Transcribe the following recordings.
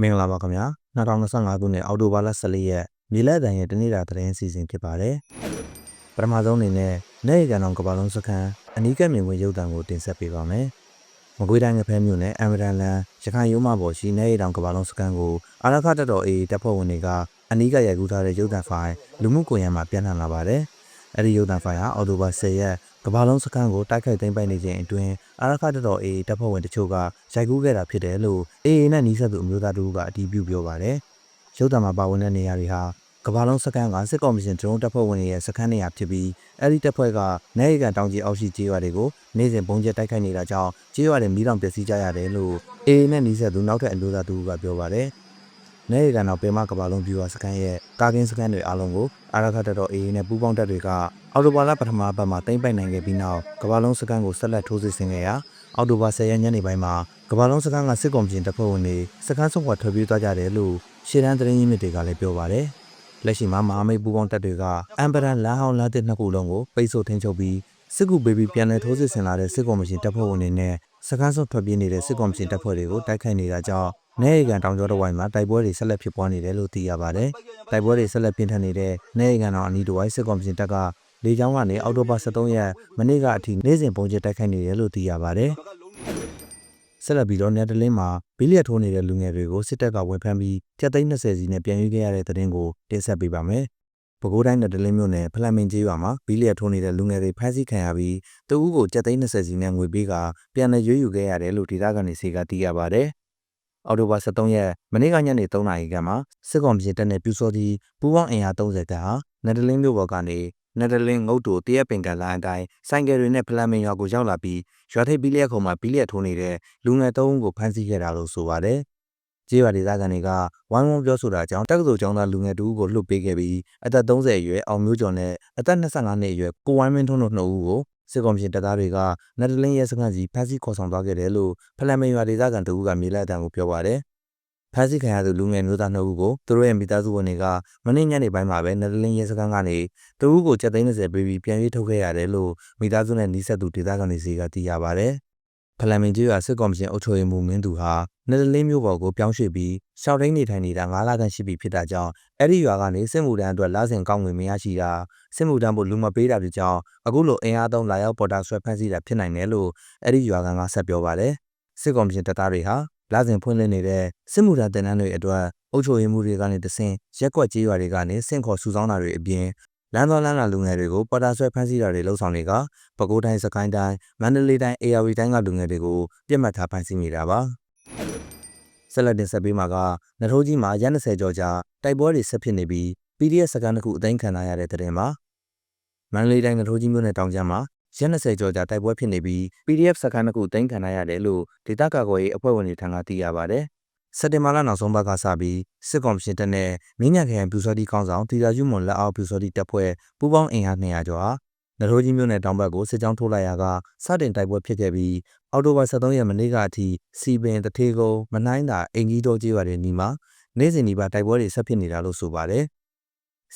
မင်္ဂလာပါခင်ဗျာ2025ခုနှစ်အောက်တိုဘာလ14ရက်မြေလက်တန်ရဲ့တနေ့တာသတင်းအစီအစဉ်ဖြစ်ပါတယ်ပထမဆုံးအနေနဲ့နေရကန်အောင်ကဘာလုံးစခန်းအနီးကပ်မြင်ကွင်းရုပ်တံကိုတင်ဆက်ပေးပါမယ်မကွေးတိုင်းငဖဲမြို့နယ်အမ်ဗရန်လန်ရခိုင်ရိုးမပေါ်ရှိနေရတောင်ကဘာလုံးစခန်းကိုအာရခတက်တော်အေးတပ်ဖွဲ့ဝင်တွေကအနီးကပ်ရိုက်ကူးထားတဲ့ရုပ်တံဖိုင်လူမှုကွန်ရက်မှာပြန့်နှံ့လာပါတယ်အဲ့ဒီရုပ်တံဖိုင်ဟာအော်တိုဘာ10ရက် ကဘာလုံးစခန်းကိုတိုက်ခိုက်သိမ်းပိုက်နေခြင်းအတွင်းအာရခတက်တော်အေးတပ်ဖွဲ့ဝင်တချို့ကရိုက်ကူးခဲ့တာဖြစ်တယ်လို့အေအေနဲ့နီးစပ်သူအမျိုးသားတို့ကအတည်ပြုပြောပါတယ်။ရုပ်တံမှာပါဝင်တဲ့နေရာတွေဟာကဘာလုံးစခန်းကစစ်ကော်မရှင်ဒရုန်းတပ်ဖွဲ့ဝင်တွေရဲ့စခန်းနေရာဖြစ်ပြီးအဲ့ဒီတပ်ဖွဲ့ကနိုင်ရကန်တောင်ကြီးအောက်ရှိကျေးရွာတွေကိုနေ့စဉ်ပုံကျက်တိုက်ခိုက်နေတာကြောင့်ကျေးရွာတွေမိလောင်ပျက်စီးကြရတယ်လို့အေအေနဲ့နီးစပ်သူနောက်ထပ်အမျိုးသားတို့ကပြောပါတယ်။နေရကန်တော်ပေမကဘာလုံးပြူဝစခန်းရဲ့ကာကင်းစခန်းတွေအားလုံးကိုအာရခတက်တော်အေအေနဲ့ပူးပေါင်းတပ်တွေက အော်တိုဘာလပထမဘက်မှာတိမ့်ပိုက်နိုင်ခဲ့ပြီးနောက်ကဘာလုံးစခန်းကိုဆက်လက်ထိုးစစ်ဆင်ခဲ့ရာအော်တိုဘာ10ရက်ညနေပိုင်းမှာကဘာလုံးစခန်းကစစ်ကောင်ရှင်တပ်ဖွဲ့ဝင်တွေစခန်းဆုံးခွာထွက်ပြေးသွားကြတယ်လို့ရှေ့တန်းသတင်းရင်းမြစ်တွေကလည်းပြောပါတယ်။လက်ရှိမှာမဟာမိတ်ပူးပေါင်းတပ်တွေကအမ်ဘရန်လမ်းဟောင်းလမ်းတစ်နှစ်ခုလုံးကိုပိတ်ဆို့ထိန်းချုပ်ပြီးစစ်ကူပေးပြီးပြန်လည်ထိုးစစ်ဆင်လာတဲ့စစ်ကောင်ရှင်တပ်ဖွဲ့ဝင်တွေနဲ့စခန်းဆုံးထွက်ပြေးနေတဲ့စစ်ကောင်ရှင်တပ်ဖွဲ့တွေကိုတိုက်ခိုက်နေတာကြောင့်နေရီကန်တောင်ကျောတော်ဝိုင်းမှာတိုက်ပွဲတွေဆက်လက်ဖြစ်ပွားနေတယ်လို့သိရပါတယ်။တိုက်ပွဲတွေဆက်လက်ပြင်းထန်နေတဲ့နေရီကန်တော်အနီးတစ်ဝိုင်းစစ်ကောင်ရှင်တပ်က လေကြောင်းကနေအောက်တိုဘာ23ရက်မနေ့ကအထိနေ့စဉ်ပုံကျတိုက်ခိုက်နေတယ်လို့သိရပါတယ်။ဆက်လက်ပြီးတော့နယ်ဒလင်းမှာဘီလီယက်ထိုးနေတဲ့လူငယ်တွေကိုစစ်တပ်ကဝန်ဖမ်းပြီးတပ်သိန်း20စီနဲ့ပြန်ရွေးခဲ့ရတဲ့တဲ့တင်ကိုတင်ဆက်ပေးပါမယ်။ပဲခူးတိုင်းနယ်ဒလင်းမြို့နယ်ဖလန်မင်ကျေးရွာမှာဘီလီယက်ထိုးနေတဲ့လူငယ်တွေဖမ်းဆီးခံရပြီးတဦးကိုတပ်သိန်း20စီနဲ့ငွေပေးကပြန်လည်ရွေးယူခဲ့ရတယ်လို့ဒေသခံတွေစီကသိရပါတယ်။အော်တိုဘာ23ရက်မနေ့ကညနေ3နာရီခန့်မှာစစ်ကောင်ပြည်တပ်နဲ့ပြူစောသည်ပူးပေါင်းအင်အား30ခန့်ဟာနယ်ဒလင်းမြို့ပေါ်ကနေ နယ်ဒလင်းငုတ်တူတရက်ပင်ကန်လိုင်းအတိုင်းဆိုင်ကယ်တွေနဲ့ဖလန်မင်ရွာကိုရောက်လာပြီးရွာထိပ်ဘီလျက်ခုံမှာဘီလျက်ထိုးနေတဲ့လူငယ်၃ဦးကိုဖမ်းဆီးခဲ့တာလို့ဆိုပါတယ်။ကျေးရွာဒေသခံတွေကဝိုင်းဝန်းပြောဆိုတာကြောင့်တက္ကသိုလ်ကျောင်းသားလူငယ်တူဦးကိုလွှတ်ပေးခဲ့ပြီးအသက်30အရွယ်အောင်မျိုးကျော်နဲ့အသက်25နှစ်အရွယ်ကိုဝိုင်းမင်းထွန်းတို့နှစ်ဦးကိုစစ်ကောင်ပြည်တပ်သားတွေကနယ်ဒလင်းရဲစခန်းစီဖမ်းဆီးခေါ်ဆောင်သွားခဲ့တယ်လို့ဖလန်မင်ရွာဒေသခံတူဦးကမြေလက်အတံကိုပြောပါတယ်။ ဖမ်းဆီးခံရသူလူငယ်မျိုးသားနှစ်ဦးကိုသူတို့ရဲ့မိသားစုဝင်တွေကမနေ့ညနေပိုင်းမှာပဲနယ်ဒလင်းရဲစခန်းကနေတဦးကို7သိန်း30ပေးပြီးပြန်ရေးထုတ်ခဲ့ရတယ်လို့မိသားစုနဲ့နှိဆက်သူဒေသခံတွေစီကသိရပါဗျ။ဖလန်မင်ကြီးရွာစစ်ကော်မရှင်အုပ်ချုပ်ရေးမှူးမင်းသူဟာနယ်ဒလင်းမျိုးပေါ်ကိုပြောင်းရွှေ့ပြီးရှောက်တိုင်းနေထိုင်နေတာ9လခန့်ရှိပြီဖြစ်တာကြောင့်အဲ့ဒီရွာကနေစစ်မှုထမ်းအတွက်လစဉ်ကောင်းငွေမရရှိတာစစ်မှုထမ်းဖို့လူမပေးတာတွေကြောင့်အခုလိုအင်အားသုံးလာရောက်ပေါ်တာဆွဲဖမ်းဆီးတာဖြစ်နိုင်တယ်လို့အဲ့ဒီရွာကန်ကဆက်ပြောပါတယ်။စစ်ကော်မရှင်တပ်သားတွေဟာ လာစဉ်ဖွင့်လှစ်နေတဲ့စစ်မှုထမ်းတင်နန်းတွေအတွက်အုပ်ချုပ်ရေးမှုတွေကနေတဆင့်ရက်ကွက်ကြေးရွာတွေကနေဆင့်ခေါ်စုဆောင်းတာတွေအပြင်လမ်းတော်လမ်းလာလူငယ်တွေကိုပေါ်တာဆွဲဖမ်းဆီးတာတွေလှုပ်ဆောင်နေတာပဲခူးတိုင်းစကိုင်းတိုင်းမန္တလေးတိုင်းအေရဝတီတိုင်းကလူငယ်တွေကိုပြစ်မှတ်ထားဖမ်းဆီးနေတာပါဆက်လက်တင်ဆက်ပေးမှာကနထိုးကြီးမှာရက်20ကျော်ကြာတိုက်ပွဲတွေဆက်ဖြစ်နေပြီး PDF စကန်တစ်ခုအသိမ်းခံရတဲ့တဲ့တင်မှာမန္တလေးတိုင်းနထိုးကြီးမြို့နယ်တောင်ကျမ်းမှာ ရက်20ကျော်ကြာတိုက်ပွဲဖြစ်နေပြီး PDF စခန်းတစ်ခုတင်ခံရရတယ်လို့ဒေသကာကွယ်ရေးအဖွဲ့ဝင်တွေထံကသိရပါဗျ။စက်တင်ဘာလနောက်ဆုံးပတ်ကစပြီးစစ်ကောင်စီတပ်နဲ့မင်းညာခရိုင်ပြူစောတိကောင်းဆောင်တီတာယူမွန်လက်အောက်ပြူစောတိတပ်ဖွဲ့ပူးပေါင်းအင်အား200ကျော်ဟာနထိုးကြီးမြို့နယ်တောင်ဘက်ကိုစစ်ကြောင်းထိုးလိုက်ရာကစတင်တိုက်ပွဲဖြစ်ခဲ့ပြီးအောက်တိုဘာ23ရက်မနေ့ကအထိစီပင်တထေကုန်းမနှိုင်းတာအင်ကြီးတော်ကျေးရွာတွေနီးမှာနေ့စဉ်ဒီပါတိုက်ပွဲတွေဆက်ဖြစ်နေတာလို့ဆိုပါတယ်။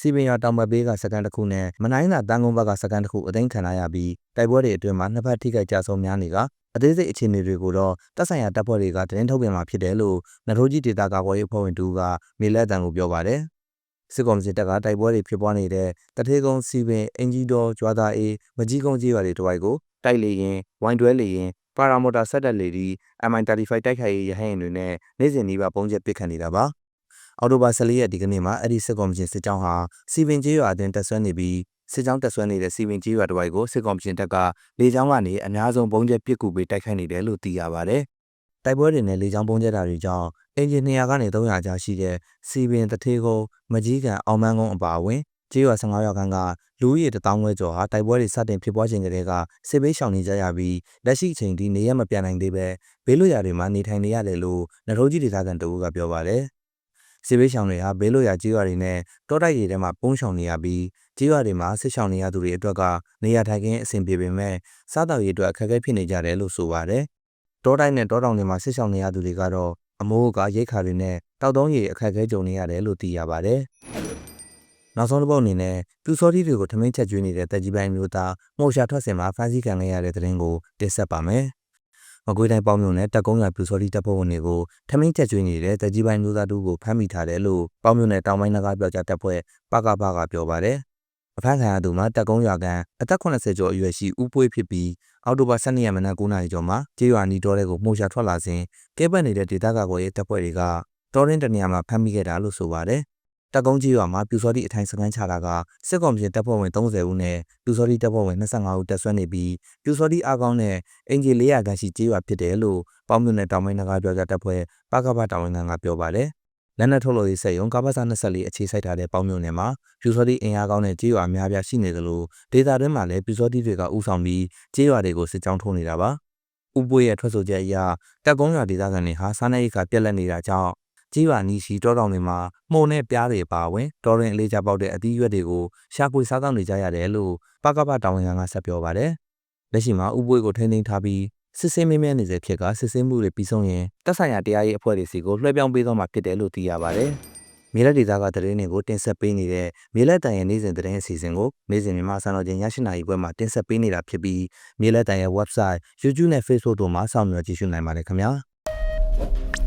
စီပင်ရွာတောင်ဘက်ဘေးကစကန်တစ်ခုနဲ့မနိုင်းသာတန်းကုန်းဘက်ကစကန်တစ်ခုအသိမ်းခံရပြီးတိုက်ပွဲတွေအတွင်းမှာနှစ်ဖက်ထိခိုက်ကြဆုံးများနေကအသေးစိတ်အခြေအနေတွေကိုတော့တပ်ဆိုင်ရာတပ်ဖွဲ့တွေကသတင်းထုတ်ပြန်မှာဖြစ်တယ်လို့နထိုးကြီးဒေတာကာကွယ်ရေးအဖွဲ့ဝင်တူကမြေလက်တံကိုပြောပါတယ်စစ်ကောင်စီတပ်ကတိုက်ပွဲတွေဖြစ်ပွားနေတဲ့တထေကုန်းစီပင်အင်ဂျီတော်ကျွာသားအေးမကြီးကုန်းကြီးရွာတွေတဝိုက်ကိုတိုက်လေရင်ဝိုင်းတွဲလေရင်ပါရာမော်တာဆက်တက်လေဒီ MI35 တိုက်ခိုက်ရေးရဟရင်တွေနဲ့နေ့စဉ်ဒီပါပုံကျက်ပစ်ခတ်နေတာပါ အော်တိုဘာ14ရက်ဒီကနေ့မှာအဲ့ဒီစစ်ကော်မရှင်စစ်ကြောင်းဟာစီပင်ကျေးရွာအတင်းတက်ဆွဲနေပြီးစစ်ကြောင်းတက်ဆွဲနေတဲ့စီပင်ကျေးရွာတစ်ဝိုက်ကိုစစ်ကော်မရှင်တပ်ကလေကြောင်းကနေအများဆုံးပုံကျက်ပစ်ကူပေးတိုက်ခိုက်နေတယ်လို့သိရပါတယ်။တိုက်ပွဲတွေနဲ့လေကြောင်းပုံကျက်တာတွေကြောင့်အင်ဂျင်200ကနေ300ကျားရှိတဲ့စီပင်တထေးကုန်းမကြီးကန်အောင်မန်းကုန်းအပါအဝင်ကျေးရွာ15ရွာခန့်ကလူဦးရေတထောင်ခွဲကျော်ဟာတိုက်ပွဲတွေစတင်ဖြစ်ပွားခြင်းကလေးကစစ်ဘေးရှောင်နေကြရပြီးလက်ရှိအချိန်ထိနေရမပြန်နိုင်သေးပဲဘေးလွတ်ရာတွေမှာနေထိုင်နေရတယ်လို့နထိုးကြီးဒေသခံတအူးကပြောပါတယ်။ စစ်ဘေးရှောင်တွေဟာဘေးလွတ်ရာကြေးရွာတွေနဲ့တောတိုက်တွေထဲမှာပုန်းရှောင်နေရပြီးကြေးရွာတွေမှာဆစ်ရှောင်နေရသူတွေအတွက်ကနေရာထိုင်ခင်းအဆင်ပြေပေမဲ့စားတောက်ရေးအတွက်အခက်အခဲဖြစ်နေကြတယ်လို့ဆိုပါတယ်။တောတိုက်နဲ့တောတောင်တွေမှာဆစ်ရှောင်နေရသူတွေကတော့အမိုးကရိတ်ခါတွေနဲ့တောက်သုံးရည်အခက်အခဲကြုံနေရတယ်လို့သိရပါတယ်။နောက်ဆုံးတစ်ပုတ်အနေနဲ့ပြူစောတိတွေကိုထမင်းချက်ကျွေးနေတဲ့တက်ကြီးပိုင်းမျိုးသားမှုရှာထွက်စင်မှာဖမ်းဆီးခံခဲ့ရတဲ့တဲ့ရင်ကိုတင်ဆက်ပါမယ်။ မကွေးတိုင်းပေါင်းမြို့နယ်တက်ကုန်းရွာပြူစောတိတပ်ဖွဲ့ဝင်တွေကိုထမင်းချက်ကျွေးနေတဲ့တကြီးပိုင်းမျိုးသားတူကိုဖမ်းမိထားတယ်လို့ပေါင်းမြို့နယ်တောင်ပိုင်းနဂါပြောကြားတပ်ဖွဲ့ပကပကပြောပါတယ်။အဖမ်းခံရသူမှာတက်ကုန်းရွာကန်အသက်80ကျော်အရွယ်ရှိဦးပွေးဖြစ်ပြီးအောက်တိုဘာ12ရက်မနက်9နာရီကျော်မှာကျေးရွာနီတော်တဲ့ကိုမှုရှာထွက်လာစဉ်ကဲပတ်နေတဲ့ဒေသကာကွယ်ရေးတပ်ဖွဲ့တွေကတော်ရင်းတနေရာမှာဖမ်းမိခဲ့တာလို့ဆိုပါတယ်။ တက်ကုန်းကြီးရွာမှာပြူစောတိအထိုင်စခန်းချတာကစစ်ကောင်စီတပ်ဖွဲ့ဝင်30ဦးနဲ့ပြူစောတိတပ်ဖွဲ့ဝင်25ဦးတပ်ဆွဲနေပြီးပြူစောတိအားကောင်းတဲ့အင်ဂျီ400ခန်းရှိကျေးရွာဖြစ်တယ်လို့ပေါင်းမြို့နယ်တောင်ပိုင်းနဂါပြောကြားတပ်ဖွဲ့ပကပတာဝန်ခံကပြောပါတယ်။လက်နက်ထုတ်လို့ရေးစက်ရုံကပ္ပစ24အခြေစိုက်ထားတဲ့ပေါင်းမြို့နယ်မှာပြူစောတိအင်အားကောင်းတဲ့ကျေးရွာအများပြားရှိနေသလိုဒေသတွင်းမှာလည်းပြူစောတိတွေကဥဆောင်ပြီးကျေးရွာတွေကိုစစ်ကြောင်းထိုးနေတာပါ။ဥပွေရဲ့ထွက်ဆိုချက်အရတက်ကုန်းရွာဒေသခံတွေဟာစားနပ်ရိက္ခာပြက်လက်နေတာကြောင့် ကြီးရွာနီရှိတောတောင်တွေမှာမှုန်နဲ့ပြားတွေပါဝင်တော်ရင်အလေးချပေါက်တဲ့အသီးရွက်တွေကိုရှာဖွေစားသောက်နေကြရတယ်လို့ပကပတာဝန်ခံကဆက်ပြောပါတယ်။လက်ရှိမှာဥပွေကိုထိန်းသိမ်းထားပြီးစစ်စင်းမင်းမဲနေစေဖြစ်ကစစ်စင်းမှုတွေပြီးဆုံးရင်တပ်ဆိုင်ရာတရားရေးအဖွဲ့တွေစီကိုလွှဲပြောင်းပေးသွားမှာဖြစ်တယ်လို့သိရပါတယ်။မြေလက်ဒေသကသတင်းတွေကိုတင်ဆက်ပေးနေတဲ့မြေလက်တန်ရဲ့နေ့စဉ်သတင်းအစီအစဉ်ကိုနေ့စဉ်မြန်မာစံတော်ချိန်ည7:00နာရီခွဲမှာတင်ဆက်ပေးနေတာဖြစ်ပြီးမြေလက်တန်ရဲ့ website, YouTube နဲ့ Facebook တို့မှာစောင့်မျှော်ကြည့်ရှုနိုင်ပါတယ်ခင်ဗျာ။